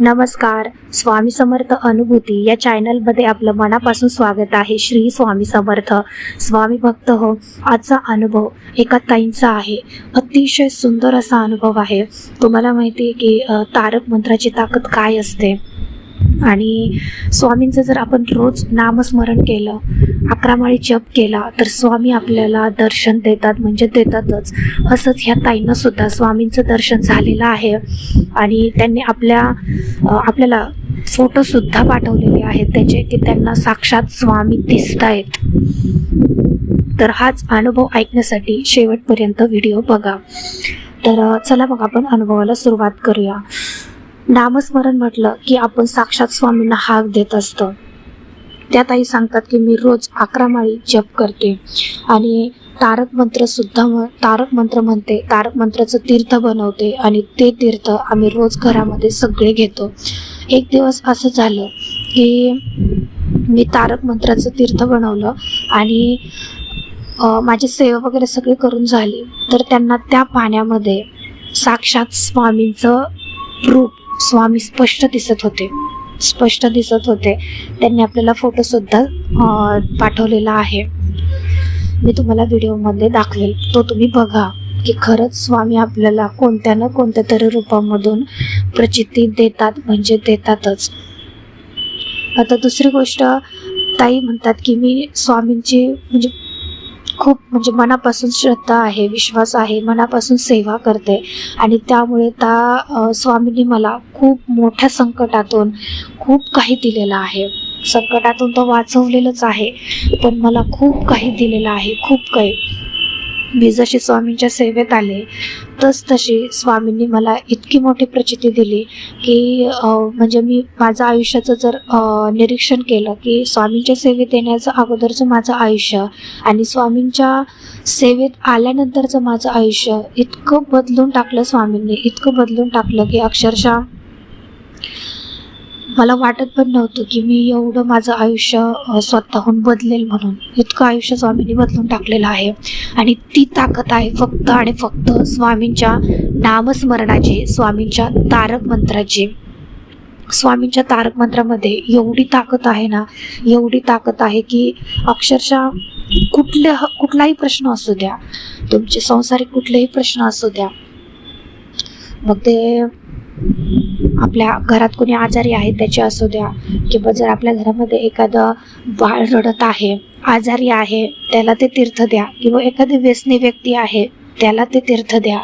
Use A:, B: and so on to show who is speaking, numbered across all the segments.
A: नमस्कार स्वामी समर्थ अनुभूती या चॅनलमध्ये आपलं मनापासून स्वागत आहे श्री स्वामी समर्थ. स्वामी भक्त हो आजचा अनुभव एका ताईंचा आहे. अतिशय सुंदर असा अनुभव आहे. तुम्हाला माहिती आहे की तारक मंत्राची ताकद काय असते? आणि स्वामींचं जर आपण रोज नामस्मरण केलं अकरा माळी जप केला तर स्वामी आपल्याला दर्शन देतात म्हणजे देतातच. असंच ह्या ताईंना सुद्धा स्वामींचं दर्शन झालेलं आहे. आणि त्यांनी आपल्या आपल्याला फोटोसुद्धा पाठवलेले आहेत. त्याचे की त्यांना साक्षात स्वामी दिसत आहेत तर हाच अनुभव ऐकण्यासाठी शेवटपर्यंत व्हिडिओ बघा. तर चला मग आपण अनुभवाला सुरुवात करूया. नामस्मरण म्हटलं की आपण साक्षात स्वामींना हाक देत असतो. त्या ताई सांगतात की मी रोज अकरा माळी जप करते. आणि तारक मंत्र सुद्धा तारक मंत्र म्हणते तारक मंत्राचं तीर्थ बनवते आणि ते तीर्थ आम्ही रोज घरामध्ये सगळे घेतो. एक दिवस असं झालं की मी तारक मंत्राचं तीर्थ बनवलं आणि माझी सेवा वगैरे सगळी करून झाली. तर त्यांना त्या पाण्यामध्ये साक्षात स्वामींचं रूप स्वामी स्पष्ट दिसत होते. स्पष्ट दिसत होते. त्यांनी आपल्याला फोटोसुद्धा पाठवलेला आहे. मी तुम्हाला व्हिडिओमध्ये दाखवेल. तो तुम्ही बघा की खरंच स्वामी आपल्याला कोणत्या ना कोणत्या तरी रूपामधून प्रचिती देतात म्हणजे देतातच. आता दुसरी गोष्ट ताई म्हणतात की मी स्वामींची म्हणजे खूप म्हणजे मनापासून श्रद्धा आहे विश्वास आहे मनापासून सेवा करते. आणि त्यामुळे त्या स्वामींनी मला खूप मोठ्या संकटातून खूप काही दिलेलं आहे. संकटातून तर वाचवलेलंच आहे पण मला खूप काही दिलेलं आहे खूप काही. मी जशी स्वामींच्या सेवेत आले. तस तशी स्वामींनी मला इतकी मोठी प्रचिती दिली की म्हणजे मी माझं आयुष्याचं जर निरीक्षण केलं की स्वामींच्या सेवेत येण्याचं अगोदरचं माझं आयुष्य आणि स्वामींच्या सेवेत आल्यानंतरचं माझं आयुष्य इतकं बदलून टाकलं स्वामींनी इतकं बदलून टाकलं की अक्षरशः मला वाटत पण नव्हतं की मी एवढं माझं आयुष्य स्वतःहून बदलेल म्हणून. इतकं आयुष्य स्वामींनी बदलून टाकलेलं आहे. आणि ती ताकद आहे फक्त आणि फक्त स्वामींच्या नामस्मरणाची स्वामींच्या तारक मंत्राची. स्वामींच्या तारक मंत्रामध्ये एवढी ताकद आहे ना एवढी ताकद आहे की अक्षरशः कुठल्या कुठलाही प्रश्न असू द्या तुमचे संसारिक कुठलेही प्रश्न असू द्या मग ते आपल्या घरात कोणी आजारी आहे त्याचे असू द्या किंवा जर आपल्या घरामध्ये एखादं बाळ रडत आहे आजारी आहे त्याला ते तीर्थ द्या किंवा एखादी व्यसनी व्यक्ती आहे त्याला ते तीर्थ द्या.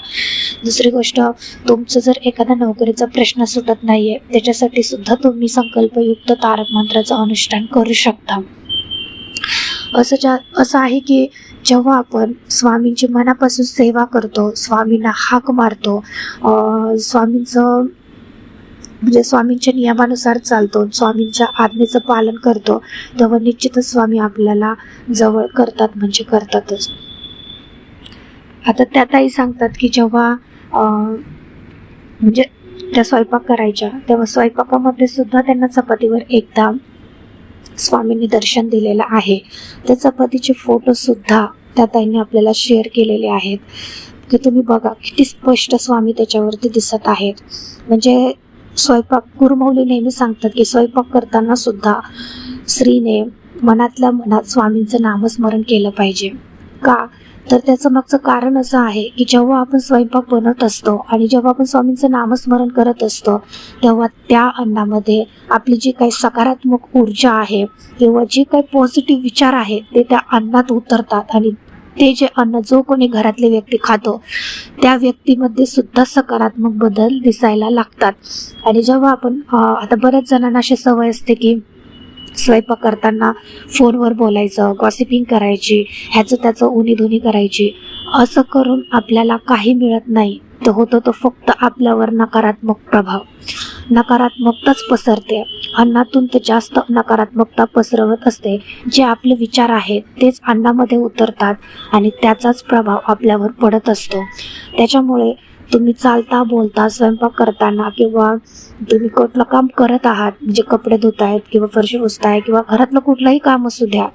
A: दुसरी गोष्ट तुमचं जर एखादा नोकरीचा प्रश्न सुटत नाहीये त्याच्यासाठी सुद्धा तुम्ही संकल्पयुक्त तारक मंत्राचं अनुष्ठान करू शकता. असं ज्या असं आहे की जेव्हा आपण स्वामींची मनापासून सेवा करतो स्वामींना हाक मारतो स्वामींचं म्हणजे स्वामींच्या नियमानुसार चालतो स्वामींच्या आज्ञेचं पालन करतो तेव्हा निश्चितच स्वामी आपल्याला जवळ करतात म्हणजे करतातच. आता त्या ताई सांगतात की जेव्हा म्हणजे त्या स्वयंपाक करायच्या तेव्हा स्वयंपाकामध्ये सुद्धा त्यांना चपातीवर एकदा स्वामींनी दर्शन दिलेलं आहे. त्या चपातीचे फोटो सुद्धा त्या ताईंनी आपल्याला शेअर केलेले आहेत. की तुम्ही बघा किती स्पष्ट स्वामी त्याच्यावरती दिसत आहेत. म्हणजे स्वयंपाक गुरुमौली नेहमी सांगतात की स्वयंपाक करताना सुद्धा स्त्रीने मनातल्या मनात स्वामींचं नामस्मरण केलं पाहिजे. का? तर त्याचं मागचं कारण असं आहे की जेव्हा आपण स्वयंपाक बनवत असतो आणि जेव्हा आपण स्वामींचं नामस्मरण करत असतो तेव्हा त्या अन्नामध्ये आपली जी काही सकारात्मक ऊर्जा आहे किंवा जे काही पॉझिटिव्ह विचार आहेत ते त्या अन्नात उतरतात आणि ते जे अन्न जो कोणी घरातले व्यक्ती खातो त्या व्यक्तीमध्ये सुद्धा सकारात्मक बदल दिसायला लागतात. आणि जेव्हा आपण आता बऱ्याच जणांना अशी सवय असते की स्वयंपाक करताना फोनवर बोलायचं गॉसिपिंग करायची ह्याचं त्याचं उनीधुनी करायची असं करून आपल्याला काही मिळत नाही. तर होतो तो फक्त आपल्यावर नकारात्मक प्रभाव. नकारात्मकताच पसरते. अन्नातून तर जास्त नकारात्मकता पसरवत असते. जे आपले विचार आहेत तेच अन्नामध्ये उतरतात आणि त्याचाच प्रभाव आपल्यावर पडत असतो. त्याच्यामुळे तुम्ही चालता बोलता स्वयंपाक करताना किंवा तुम्ही कुठलं काम करत आहात म्हणजे कपडे धुत आहेत किंवा फरशी पुसताय किंवा घरातलं कुठलंही काम असू द्या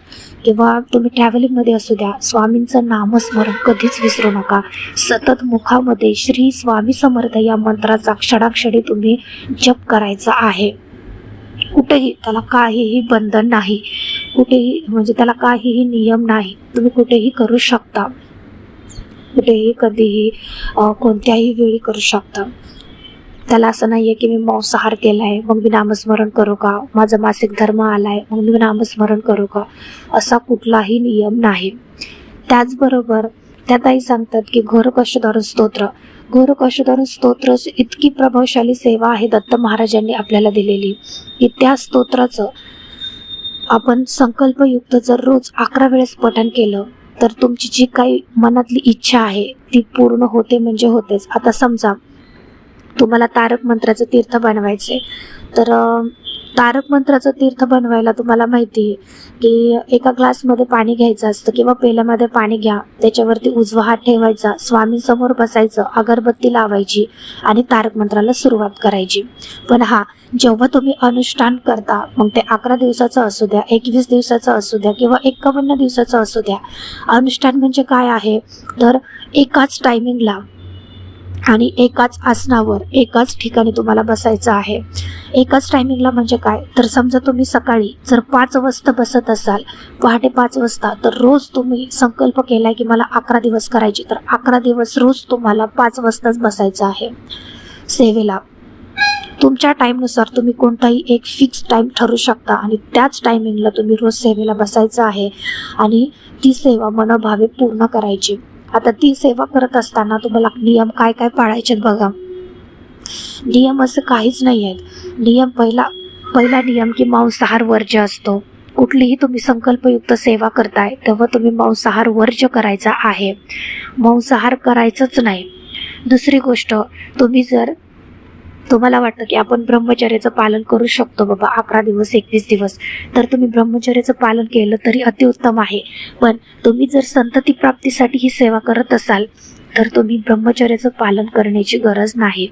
A: किंवा तुम्ही ट्रॅव्हलिंगमध्ये असू द्या स्वामींचं नामस्मरण कधीच विसरू नका. सतत मुखामध्ये श्री स्वामी समर्थ या मंत्राचा क्षणाक्षणी तुम्ही जप करायचा आहे. कुठेही त्याला काहीही बंधन नाही. कुठेही म्हणजे त्याला काहीही नियम नाही. तुम्ही कुठेही करू शकता. कुठेही कधीही कोणत्याही वेळी करू शकता. त्याला असं नाही आहे की मी मांसाहार केला आहे मग मी नामस्मरण करू का? माझा मासिक धर्म आला आहे मग मी नामस्मरण करू का? असा कुठलाही नियम नाही. त्याचबरोबर त्या ताई सांगतात की घोर कष्टधारण स्तोत्र. घोर कष्टधारण स्तोत्र इतकी प्रभावशाली सेवा आहे दत्त महाराजांनी आपल्याला दिलेली की त्या स्तोत्राचं आपण संकल्पयुक्त जर रोज अकरा वेळेस पठण केलं तर तुमची जी काही मनातली इच्छा आहे ती पूर्ण होते म्हणजे होतेच. आता समजा तुम्हाला तारक मंत्राचं तीर्थ बनवायचे तर तारक मंत्राचं तीर्थ बनवायला तुम्हाला माहिती आहे की एका ग्लासमध्ये पाणी घ्यायचं असतं किंवा पेल्यामध्ये पाणी घ्या त्याच्यावरती उजवा हात ठेवायचा स्वामींसमोर बसायचं अगरबत्ती लावायची आणि तारक मंत्राला सुरुवात करायची. पण हा जेव्हा तुम्ही अनुष्ठान करता मग ते अकरा दिवसाचं असू द्या एकवीस दिवसाचं असू द्या किंवा एकावन्न दिवसाचं असू द्या अनुष्ठान म्हणजे काय आहे? तर एकाच टायमिंगला आणि एकाच आसनावर एकाच ठिकाणी तुम्हाला बसायचं आहे. एकाच टायमिंगला म्हणजे काय? तर समजा तुम्ही सकाळी जर पाच वाजता बसत असाल पहाटे पाच वाजता तर रोज तुम्ही संकल्प केलाय की मला अकरा दिवस करायची तर अकरा दिवस रोज तुम्हाला पाच वाजताच बसायचं आहे. सेवेला तुमच्या टाईमनुसार तुम्ही कोणताही एक फिक्स टाईम ठरू शकता आणि त्याच टायमिंगला तुम्ही रोज सेवेला बसायचं आहे आणि ती सेवा मनोभावे पूर्ण करायची. आता ती सेवा करत असताना तुम्हाला नियम काय काय पाळायचे बघा. नियम असं काहीच नाही आहेत नियम पहिला पहिला नियम की मांसाहार वर्ज्य असतो. कुठलीही तुम्ही संकल्पयुक्त सेवा करताय तेव्हा तुम्ही मांसाहार वर्ज्य करायचा आहे. मांसाहार करायचंच नाही. दुसरी गोष्ट तुम्ही जर तुम्हाला वाटतं की आपण ब्रह्मचर्याचं पालन करू शकतो बाबा अकरा दिवस एकवीस दिवस. तर तुम्ही ब्रह्मचर्याचं पालन केलं तरी अतिउत्तम आहे. पण तुम्ही जर संतती प्राप्तीसाठी ही सेवा करत असाल तर तुम्ही ब्रह्मचर्याचं पालन करण्याची गरज नाही.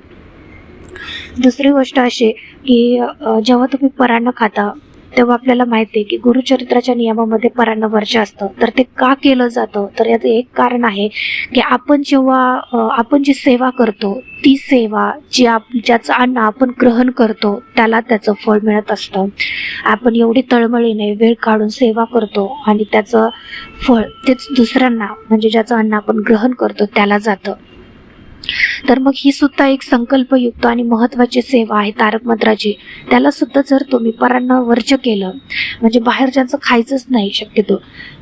A: दुसरी गोष्ट अशी की जेव्हा तुम्ही परान्न खाता तेव्हा आपल्याला माहिती आहे की गुरुचरित्राच्या नियमामध्ये परान्न वर्ष असतं तर ते का केलं जातं? तर याचं एक कारण आहे की आपण जेव्हा आपण जी सेवा करतो ती सेवा जी आप ज्याचं अन्न आपण ग्रहण करतो त्याला त्याचं फळ मिळत असतं. आपण एवढी तळमळीने वेळ काढून सेवा करतो आणि त्याचं फळ तेच दुसऱ्यांना म्हणजे ज्याचं अन्न आपण ग्रहण करतो त्याला जातं. तर मग ही सुद्धा एक संकल्पयुक्त आणि महत्त्वाची सेवा आहे तारक मंत्राची. त्याला सुद्धा जर तुम्ही परांना वर्ज केलं म्हणजे बाहेर ज्यांचं खायचंच नाही शक्यतो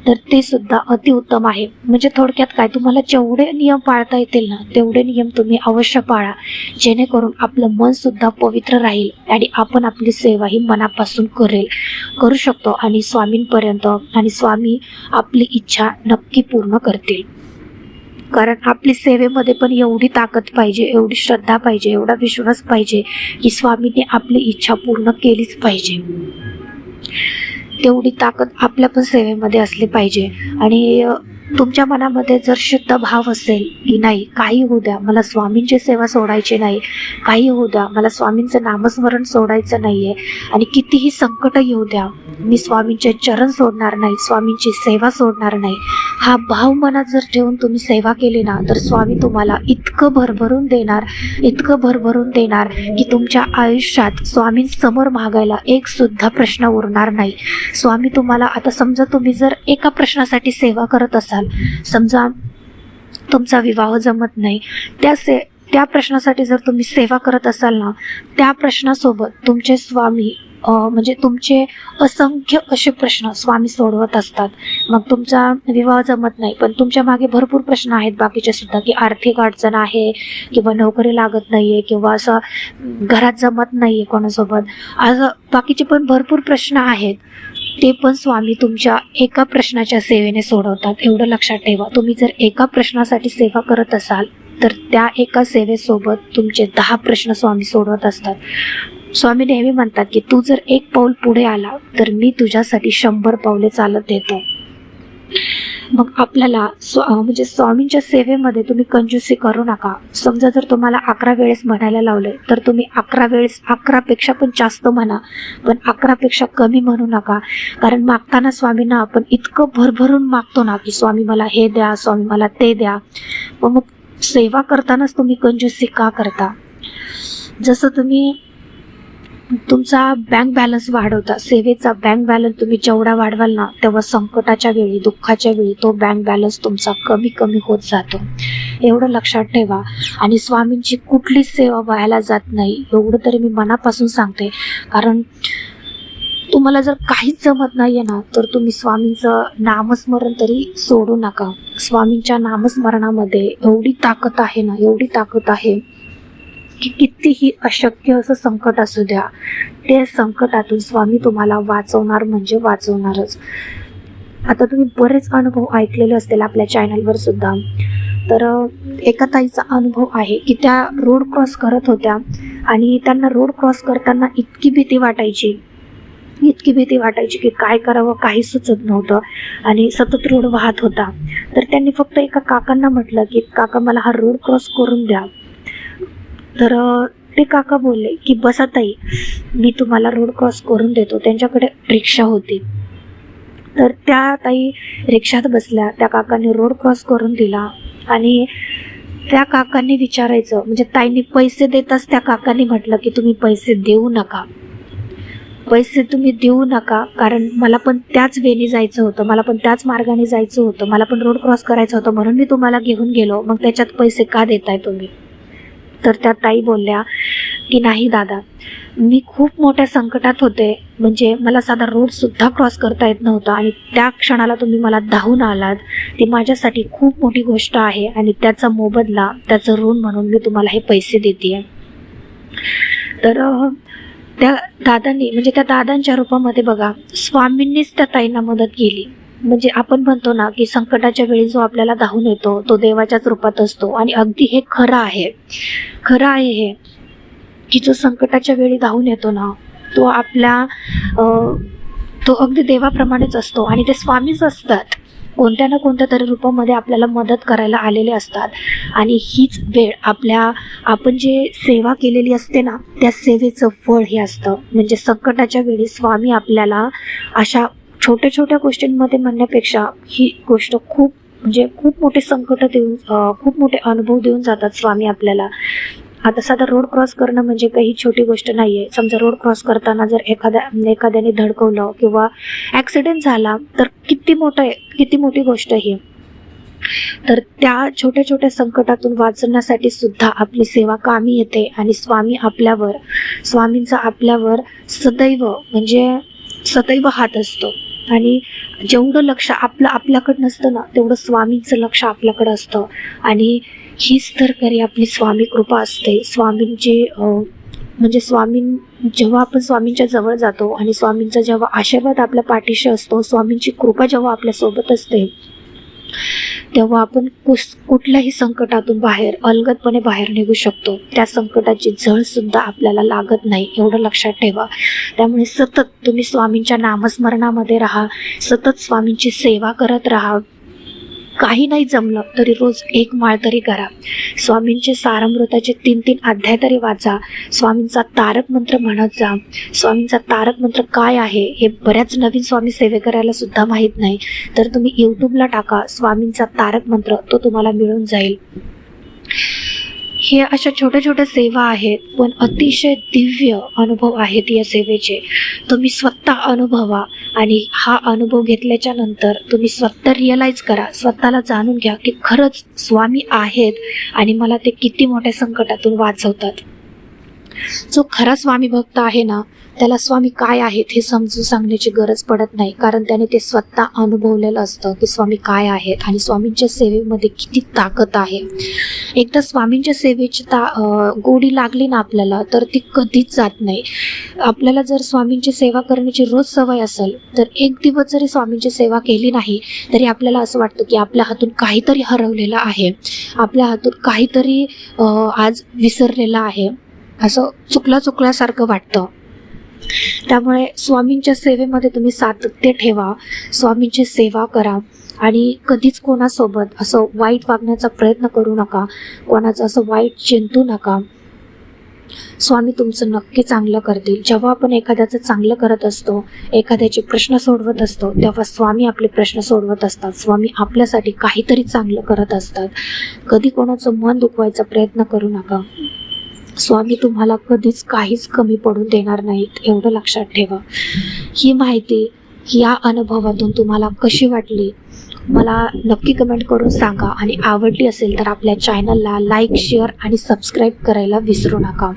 A: तर ते सुद्धा अतिउत्तम आहे. म्हणजे थोडक्यात काय तुम्हाला जेवढे नियम पाळता येतील ना तेवढे नियम तुम्ही अवश्य पाळा. जेणेकरून आपलं मन सुद्धा पवित्र राहील आणि आपण आपली सेवा ही मनापासून करेल करू शकतो आणि स्वामींपर्यंत आणि स्वामी आपली इच्छा नक्की पूर्ण करतील. कारण आपली सेवेमध्ये पण एवढी ताकद पाहिजे एवढी श्रद्धा पाहिजे एवढा विश्वास पाहिजे की स्वामीने आपली इच्छा पूर्ण केलीच पाहिजे. तेवढी ताकद आपल्या पण सेवेमध्ये असली पाहिजे. आणि तुमच्या मनामध्ये जर शुद्ध भाव असेल की नाही काही होऊ द्या मला स्वामींची सेवा सोडायची नाही काही होऊ द्या मला स्वामींचं नामस्मरण सोडायचं नाही आहे आणि कितीही संकट येऊ द्या मी स्वामींचे चरण सोडणार नाही स्वामींची सेवा सोडणार नाही. हा भाव मनात जर ठेवून तुम्ही सेवा केली ना तर स्वामी तुम्हाला इतकं भरभरून देणार इतकं भरभरून देणार की तुमच्या आयुष्यात स्वामींसमोर मागायला एक सुद्धा प्रश्न उरणार नाही. स्वामी तुम्हाला आता समजा तुम्ही जर एका प्रश्नासाठी सेवा करत असाल समजा तुमचा विवाह जमत नाही त्या से त्या प्रश्नासाठी जर तुम्ही सेवा करत असाल ना त्या प्रश्नासोबत तुमचे स्वामी म्हणजे तुमचे असंख्य असे प्रश्न स्वामी सोडवत असतात. मग तुमचा विवाह जमत नाही पण तुमच्या मागे भरपूर प्रश्न आहेत बाकीचे सुद्धा की आर्थिक अडचण आहे किंवा नोकरी लागत नाही आहे किंवा असं घरात जमत नाही आहे कोणासोबत. असं बाकीचे पण भरपूर प्रश्न आहेत. ते पण स्वामी तुमच्या एका प्रश्नाच्या सेवेने सोडवतात. एवढं लक्षात ठेवा. तुम्ही जर एका प्रश्नासाठी सेवा करत असाल तर त्या एका सेवेसोबत तुमचे दहा प्रश्न स्वामी सोडवत असतात. स्वामी नेहमी म्हणतात की तू जर एक पाऊल पुढे आला तर मी तुझ्यासाठी शंभर पावले चालत येतो मग आपल्याला म्हणजे स्वामींच्या सेवेमध्ये तुम्ही कंजूसी करू नका. समजा जर तुम्हाला अकरा वेळेस म्हणायला लावले तर तुम्ही अकरा वेळेस अकरापेक्षा पण जास्त म्हणा पण अकरापेक्षा कमी म्हणू नका. कारण मागताना स्वामींना आपण इतकं भरभरून मागतो ना की स्वामी मला हे द्या स्वामी मला ते द्या. मग सेवा करतानाच तुम्ही कंजूसी का करता? जसं तुम्ही तुमचा बँक बॅलन्स वाढवता सेवेचा बँक बॅलन्स तुम्ही जेवढा वाढवाल ना तेव्हा संकटाच्या वेळी दुःखाच्या वेळी तो बँक बॅलन्स तुमचा कमी कमी होत जातो. एवढं लक्षात ठेवा. आणि स्वामींची कुठलीच सेवा व्हायला जात नाही एवढं तरी मी मनापासून सांगते. कारण तुम्हाला जर काहीच जमत नाहीये ना तर तुम्ही स्वामींचं नामस्मरण तरी सोडू नका. स्वामींच्या नामस्मरणामध्ये एवढी ताकद आहे ना एवढी ताकद आहे. की कितीही अशक्य असं संकट असू द्या ते संकटातून स्वामी तुम्हाला वाचवणार म्हणजे वाचवणारच. आता तुम्ही बरेच अनुभव ऐकलेले असतील आपल्या चॅनलवर सुद्धा. तर एका ताईचा अनुभव आहे की त्या रोड क्रॉस करत होत्या आणि त्यांना रोड क्रॉस करताना इतकी भीती वाटायची. इतकी भीती वाटायची की काय करावं काही सुचत नव्हतं आणि सतत रोड वाहत होता. तर त्यांनी फक्त एका काकांना म्हटलं की काका मला हा रोड क्रॉस करून द्या. तर ते काका बोलले की बसा ताई मी तुम्हाला रोड क्रॉस करून देतो. त्यांच्याकडे रिक्षा होती. तर त्या ताई रिक्षात बसल्या त्या काकांनी रोड क्रॉस करून दिला आणि त्या काकांनी विचारायचं म्हणजे ताईंनी पैसे देताच त्या काकांनी म्हटलं की तुम्ही पैसे देऊ नका. पैसे तुम्ही देऊ नका कारण मला पण त्याच वेनी जायचं होतं मला पण त्याच मार्गाने जायचं होतं मला पण रोड क्रॉस करायचं होतं म्हणून मी तुम्हाला घेऊन गेलो मग त्याच्यात पैसे का देताय तुम्ही? तर त्या ताई बोलल्या की नाही दादा मी खूप मोठ्या संकटात होते. म्हणजे मला साधा रोडसुद्धा क्रॉस करता येत नव्हता आणि त्या क्षणाला तुम्ही मला धावून आलात. ती माझ्यासाठी खूप मोठी गोष्ट आहे आणि त्याचा मोबदला त्याचं ऋण म्हणून मी तुम्हाला हे पैसे देते तर त्या दादांनी म्हणजे त्या दादांच्या रूपामध्ये बघा स्वामींनीच त्या ताईंना मदत केली. म्हणजे आपण म्हणतो ना की संकटाच्या वेळी जो आपल्याला धावून येतो तो देवाच्याच रूपात असतो. आणि अगदी हे खरं आहे. खरं आहे हे की जो संकटाच्या वेळी धावून येतो ना तो आपल्या तो अगदी देवाप्रमाणेच असतो. आणि ते स्वामीच असतात. कोणत्या ना कोणत्या तरी रूपामध्ये आपल्याला मदत करायला आलेले असतात. आणि हीच वेळ आपल्या आपण जे सेवा केलेली असते ना त्या सेवेचं फळ हे असतं. म्हणजे संकटाच्या वेळी स्वामी आपल्याला अशा छोट्या छोट्या गोष्टींमध्ये म्हणण्यापेक्षा ही गोष्ट खूप म्हणजे खूप मोठे संकट देऊन खूप मोठे अनुभव देऊन जातात स्वामी आपल्याला. आता साधा रोड क्रॉस करणं म्हणजे काही छोटी गोष्ट नाही आहे समजा रोड क्रॉस करताना जर एखाद्या एखाद्याने धडकवलं किंवा ॲक्सिडेंट झाला तर किती मोठं आहे किती मोठी गोष्ट ही. तर त्या छोट्या छोट्या संकटातून वाचण्यासाठी सुद्धा आपली सेवा कामी येते आणि स्वामी आपल्यावर स्वामींचा आपल्यावर सदैव म्हणजे सदैव हात असतो. आणि जेवढं लक्ष आपलं आपल्याकडं नसतं ना तेवढं स्वामींचं लक्ष आपल्याकडं असतं. आणि हीच तर खरी आपली स्वामी कृपा असते. स्वामींची म्हणजे स्वामी जेव्हा आपण स्वामींच्या जवळ जातो आणि स्वामींचा जेव्हा आशीर्वाद आपल्या पाठीशी असतो स्वामींची कृपा जेव्हा आपल्यासोबत असते तेव्हा आपण कुस कुठल्याही संकटातून बाहेर अलगदपणे बाहेर निघू शकतो. त्या संकटाची झळ सुद्धा आपल्याला लागत नाही एवढं लक्षात ठेवा. त्यामुळे सतत तुम्ही स्वामींच्या नामस्मरणामध्ये राहा सतत स्वामींची सेवा करत राहा. काही नाही जमलं तरी रोज एक माळ तरी करा. स्वामींचे सारामृताचे तीन तीन अध्याय तरी वाचा. स्वामींचा तारक मंत्र म्हणत जा. स्वामींचा तारक मंत्र काय आहे हे बऱ्याच नवीन स्वामी सेवे सुद्धा माहीत नाही. तर तुम्ही यूट्यूबला टाका. स्वामींचा तारक मंत्र तो तुम्हाला मिळून जाईल. हे अशा छोट्या छोट्या सेवा आहेत पण अतिशय दिव्य अनुभव आहेत या सेवेचे. तुम्ही स्वतः अनुभवा आणि हा अनुभव घेतल्याच्या नंतर तुम्ही स्वतः रिअलाईज करा स्वतःला जाणून घ्या की खरंच स्वामी आहेत आणि मला ते किती मोठ्या संकटातून वाचवतात. जो खरा स्वामी भक्त आहे ना त्याला स्वामी काय आहेत हे समजून सांगण्याची गरज पडत नाही. कारण त्याने ते स्वतः अनुभवलेलं असतं की स्वामी काय आहेत आणि स्वामींच्या सेवेमध्ये किती ताकद आहे. एकदा स्वामींच्या सेवेची ता गोडी लागली ना आपल्याला तर ती कधीच जात नाही. आपल्याला जर स्वामींची सेवा करण्याची रोज सवय असेल तर एक दिवस जरी स्वामींची सेवा केली नाही तरी आपल्याला असं वाटतं की आपल्या हातून काहीतरी हरवलेलं आहे. आपल्या हातून काहीतरी आज विसरलेलं आहे. असं चुकल्या चुकल्यासारखं वाटतं. त्यामुळे स्वामींच्या सेवेमध्ये तुम्ही सातत्य ठेवा स्वामींची सेवा करा आणि कधीच कोणासोबत असं वाईट वागण्याचा प्रयत्न करू नका कोणाचं असं वाईट चिंतू नका. स्वामी तुमचं नक्की चांगलं करतील. जेव्हा आपण एखाद्याचं चांगलं करत असतो एखाद्याचे प्रश्न सोडवत असतो तेव्हा स्वामी आपले प्रश्न सोडवत असतात. स्वामी आपल्यासाठी काहीतरी चांगलं करत असतात. कधी कोणाचं मन दुखवायचा प्रयत्न करू नका. स्वामी तुम्हाला कधीच काहीच कमी पडून देणार नाहीत एवढं लक्षात ठेवा. ही माहिती या अनुभवातून तुम्हाला कशी वाटली? मला नक्की कमेंट करून सांगा आणि आवडली असेल तर आपल्या चॅनलला लाईक शेअर आणि सबस्क्राईब करायला विसरू नका.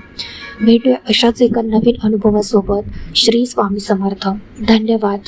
A: भेटूया अशाच एका नवीन अनुभवासोबत. श्री स्वामी समर्थ. धन्यवाद.